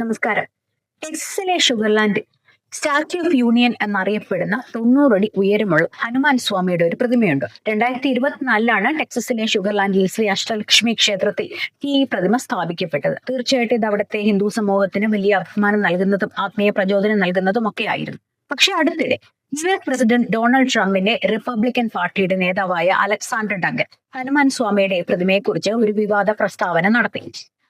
നമസ്കാരം. ടെക്സസിലെ Sugar Land statue of union എന്നറിയപ്പെടുന്ന തൊണ്ണൂറടി ഉയരമുള്ള ഹനുമാൻ സ്വാമിയുടെ ഒരു പ്രതിമയുണ്ട്. രണ്ടായിരത്തി ഇരുപത്തിനാലിലാണ് ടെക്സസിലെ ഷുഗർലാൻഡിൽ ശ്രീ അഷ്ടലക്ഷ്മി ക്ഷേത്രത്തിൽ ഈ പ്രതിമ സ്ഥാപിക്കപ്പെട്ടത്. തീർച്ചയായിട്ടും ഇത് അവിടുത്തെ ഹിന്ദു സമൂഹത്തിന് വലിയ അഭിമാനം നൽകുന്നതും ആത്മീയ പ്രചോദനം നൽകുന്നതും ഒക്കെ ആയിരുന്നു. പക്ഷെ അടുത്തിടെ യു എസ് പ്രസിഡന്റ് ഡൊണാൾഡ് ട്രംപിന്റെ റിപ്പബ്ലിക്കൻ പാർട്ടിയുടെ നേതാവായ അലക്സാണ്ടർ ഡങ്കൻ ഹനുമാൻ സ്വാമിയുടെ പ്രതിമയെക്കുറിച്ച് ഒരു വിവാദ പ്രസ്താവന നടത്തി.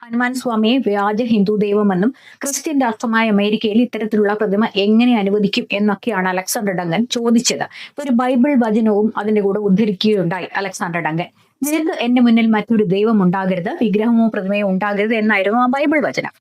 ഹനുമാൻ സ്വാമിയെ വ്യാജ ഹിന്ദു ദൈവമെന്നും ക്രിസ്ത്യൻ രാഷ്ട്രമായ അമേരിക്കയിൽ ഇത്തരത്തിലുള്ള പ്രതിമ എങ്ങനെ അനുവദിക്കും എന്നൊക്കെയാണ് അലക്സാണ്ടർ ഡങ്കൻ ചോദിച്ചത്. ഒരു ബൈബിൾ വചനവും അതിന്റെ കൂടെ ഉദ്ധരിക്കുകയുണ്ടായി അലക്സാണ്ടർ ഡങ്കൻ. നിനക്ക് എന്റെ മുന്നിൽ മറ്റൊരു ദൈവം ഉണ്ടാകരുത് വിഗ്രഹമോ പ്രതിമയോ ഉണ്ടാകരുത് എന്നായിരുന്നു ആ ബൈബിൾ വചനം.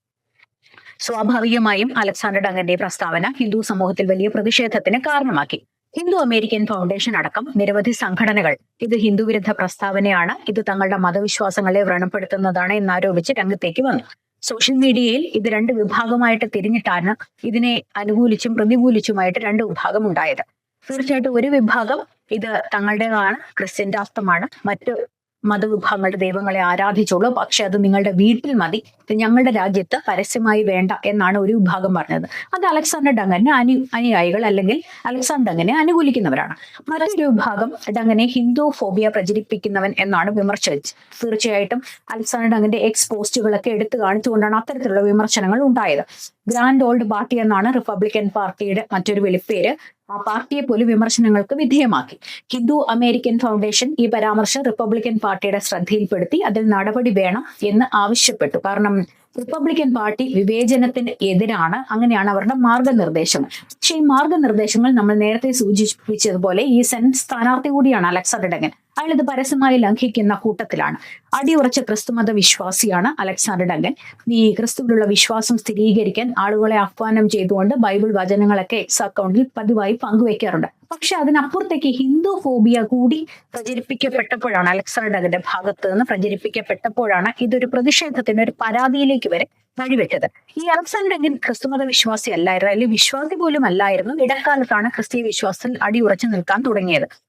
സ്വാഭാവികമായും അലക്സാണ്ടർ ഡങ്കന്റെ പ്രസ്താവന ഹിന്ദു സമൂഹത്തിൽ വലിയ പ്രതിഷേധത്തിന് കാരണമാക്കി. ഹിന്ദു അമേരിക്കൻ ഫൗണ്ടേഷൻ അടക്കം നിരവധി സംഘടനകൾ ഇത് ഹിന്ദുവിരുദ്ധ പ്രസ്താവനയാണ്. ഇത് തങ്ങളുടെ മതവിശ്വാസങ്ങളെ വ്രണപ്പെടുത്തുന്നതാണ് എന്നാരോപിച്ച് രംഗത്തേക്ക് വന്നു. സോഷ്യൽ മീഡിയയിൽ ഇത് രണ്ട് വിഭാഗമായിട്ട് തിരിഞ്ഞിട്ടാണ് ഇതിനെ അനുകൂലിച്ചും പ്രതികൂലിച്ചുമായിട്ട് രണ്ട് വിഭാഗം ഉണ്ടായത് തീർച്ചയായിട്ടും ഒരു വിഭാഗം ഇത് തങ്ങളുടേതാണ് ക്രിസ്ത്യൻ രാഷ്ട്രമാണ്. മറ്റു മതവിഭാഗങ്ങളുടെ ദൈവങ്ങളെ ആരാധിച്ചോളൂ. പക്ഷെ അത് നിങ്ങളുടെ വീട്ടിൽ മതി. ഞങ്ങളുടെ രാജ്യത്ത് പരസ്യമായി വേണ്ട എന്നാണ് ഒരു വിഭാഗം പറഞ്ഞത്. അത് അലക്സാണ്ടർ ഡങ്കനെ അനു അനുയായികൾ അല്ലെങ്കിൽ അലക്സാണ്ടർ ഡങ്കനെ അനുകൂലിക്കുന്നവരാണ്. മറ്റൊരു വിഭാഗം ഡങ്കനെ ഹിന്ദു ഫോബിയ പ്രചരിപ്പിക്കുന്നവൻ എന്നാണ് വിമർശിച്ചത് തീർച്ചയായിട്ടും അലക്സാണ്ടർ ഡങ്കന്റെ എക്സ് പോസ്റ്റുകളൊക്കെ എടുത്തു കാണിച്ചുകൊണ്ടാണ് അത്തരത്തിലുള്ള വിമർശനങ്ങൾ ഉണ്ടായത്. ഗ്രാൻഡ് ഓൾഡ് പാർട്ടി എന്നാണ് റിപ്പബ്ലിക്കൻ പാർട്ടിയുടെ മറ്റൊരു വെളിപ്പേര്. ആ പാർട്ടിയെ പോലും വിമർശനങ്ങൾക്ക് വിധേയമാക്കി. ഹിന്ദു അമേരിക്കൻ ഫൗണ്ടേഷൻ ഈ പരാമർശം റിപ്പബ്ലിക്കൻ പാർട്ടിയുടെ ശ്രദ്ധയിൽപ്പെടുത്തി അതിൽ നടപടി വേണം എന്ന് ആവശ്യപ്പെട്ടു. കാരണം റിപ്പബ്ലിക്കൻ പാർട്ടി വിവേചനത്തിന് എതിരാണ്. അങ്ങനെയാണ് അവരുടെ മാർഗനിർദ്ദേശങ്ങൾ പക്ഷേ ഈ മാർഗനിർദ്ദേശങ്ങൾ നമ്മൾ നേരത്തെ സൂചിപ്പിച്ചതുപോലെ ഈ സെൻ സ്ഥാനാർത്ഥി കൂടിയാണ് അലക്സ ഡഗൻ അയാൾ ഇത് പരസ്യമായി ലംഘിക്കുന്ന കൂട്ടത്തിലാണ്. അടിയുറച്ച ക്രിസ്തുമത വിശ്വാസിയാണ് അലക്സാണ്ടർ ഡങ്കൻ. ഈ ക്രിസ്തുവിലുള്ള വിശ്വാസം സ്ഥിരീകരിക്കാൻ ആളുകളെ ആഹ്വാനം ചെയ്തുകൊണ്ട് ബൈബിൾ വചനങ്ങളൊക്കെ എക്സ് അക്കൗണ്ടിൽ പതിവായി പങ്കുവെക്കാറുണ്ട്. പക്ഷെ അതിനപ്പുറത്തേക്ക് ഹിന്ദു ഫോബിയ കൂടി പ്രചരിപ്പിക്കപ്പെട്ടപ്പോഴാണ് അലക്സാണ്ടർ ഡങ്കന്റെ ഭാഗത്ത് നിന്ന് പ്രചരിപ്പിക്കപ്പെട്ടപ്പോഴാണ് ഇതൊരു പ്രതിഷേധത്തിന്റെ ഒരു പരാതിയിലേക്ക് വരെ വഴിവെച്ചത്. ഈ അലക്സാണ്ടർ ഡങ്കൻ ക്രിസ്തുമത വിശ്വാസി അല്ലായിരുന്നു അല്ലെങ്കിൽ വിശ്വാസി പോലും അല്ലായിരുന്നു. ഇടക്കാലത്താണ് ക്രിസ്തീയ വിശ്വാസത്തിൽ അടിയുറച്ചു നിൽക്കാൻ തുടങ്ങിയത്.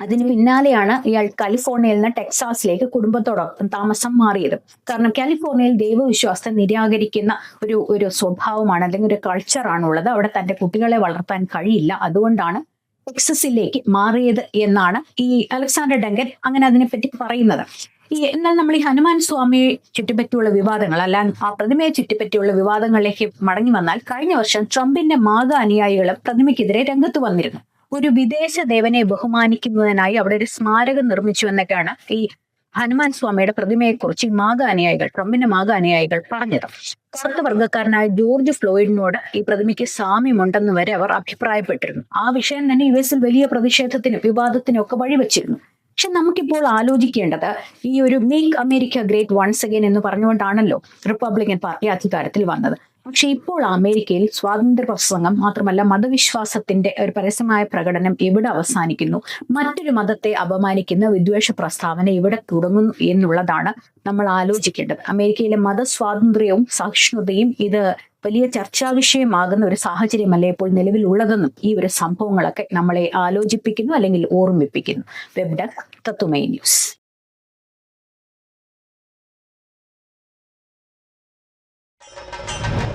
അതിന് പിന്നാലെയാണ് ഇയാൾ കാലിഫോർണിയയിൽ നിന്ന് ടെക്സാസിലേക്ക് കുടുംബത്തോടൊപ്പം താമസം മാറിയത്. കാരണം കാലിഫോർണിയയിൽ ദൈവവിശ്വാസത്തെ നിരാകരിക്കുന്ന ഒരു ഒരു സ്വഭാവമാണ് അല്ലെങ്കിൽ ഒരു കൾച്ചറാണ് ഉള്ളത് അവിടെ തന്റെ കുട്ടികളെ വളർത്താൻ കഴിയില്ല. അതുകൊണ്ടാണ് ടെക്സസിലേക്ക് മാറിയത് എന്നാണ് ഈ അലക്സാണ്ടർ ഡങ്കൻ അങ്ങനെ അതിനെപ്പറ്റി പറയുന്നത്. ഈ എന്നാൽ നമ്മൾ ഈ ഹനുമാൻ സ്വാമിയെ ചുറ്റിപ്പറ്റിയുള്ള വിവാദങ്ങൾ അല്ല ആ പ്രതിമയെ ചുറ്റിപ്പറ്റിയുള്ള വിവാദങ്ങളിലേക്ക് മടങ്ങി വന്നാൽ കഴിഞ്ഞ വർഷം ട്രംപിന്റെ മാത അനുയായികളും പ്രതിമയ്ക്കെതിരെ രംഗത്ത് വന്നിരുന്നു. ഒരു വിദേശ ദേവനെ ബഹുമാനിക്കുന്നതിനായി അവിടെ ഒരു സ്മാരകം നിർമ്മിച്ചു എന്നൊക്കെയാണ് ഈ ഹനുമാൻ സ്വാമിയുടെ പ്രതിമയെക്കുറിച്ച് ഈ മാഗ അനുയായികൾ ട്രംപിന്റെ മാഗ അനുയായികൾ പറഞ്ഞത്. കറുത്ത വർഗക്കാരനായ ജോർജ് ഫ്ലോയിഡിനോട് ഈ പ്രതിമയ്ക്ക് സാമ്യമുണ്ടെന്ന് വരെ അവർ അഭിപ്രായപ്പെട്ടിരുന്നു. ആ വിഷയം തന്നെ യു എസിൽ വലിയ പ്രതിഷേധത്തിനും വിവാദത്തിനും ഒക്കെ വഴിവെച്ചിരുന്നു. പക്ഷെ നമുക്കിപ്പോൾ ആലോചിക്കേണ്ടത് ഈ ഒരു make America great once again എന്ന് പറഞ്ഞുകൊണ്ടാണല്ലോ റിപ്പബ്ലിക്കൻ പാർട്ടി അധികാരത്തിൽ വന്നത്. പക്ഷെ ഇപ്പോൾ അമേരിക്കയിൽ സ്വാതന്ത്ര്യ പ്രസംഗം മാത്രമല്ല മതവിശ്വാസത്തിന്റെ ഒരു പരസ്യമായ പ്രകടനം ഇവിടെ അവസാനിക്കുന്നു? മറ്റൊരു മതത്തെ അപമാനിക്കുന്ന വിദ്വേഷ പ്രസ്താവന ഇവിടെ തുടങ്ങുന്നു എന്നുള്ളതാണ് നമ്മൾ ആലോചിക്കേണ്ടത്. അമേരിക്കയിലെ മതസ്വാതന്ത്ര്യവും സഹിഷ്ണുതയും ഇത് വലിയ ചർച്ചാ വിഷയമാകുന്ന ഒരു സാഹചര്യമല്ല ഇപ്പോൾ നിലവിലുള്ളതെന്നും ഈ ഒരു സംഭവങ്ങളൊക്കെ നമ്മളെ ആലോചിപ്പിക്കുന്നു അല്ലെങ്കിൽ ഓർമ്മിപ്പിക്കുന്നു. വെബ് ഡെസ്ക് തത്തുമൈ ന്യൂസ്.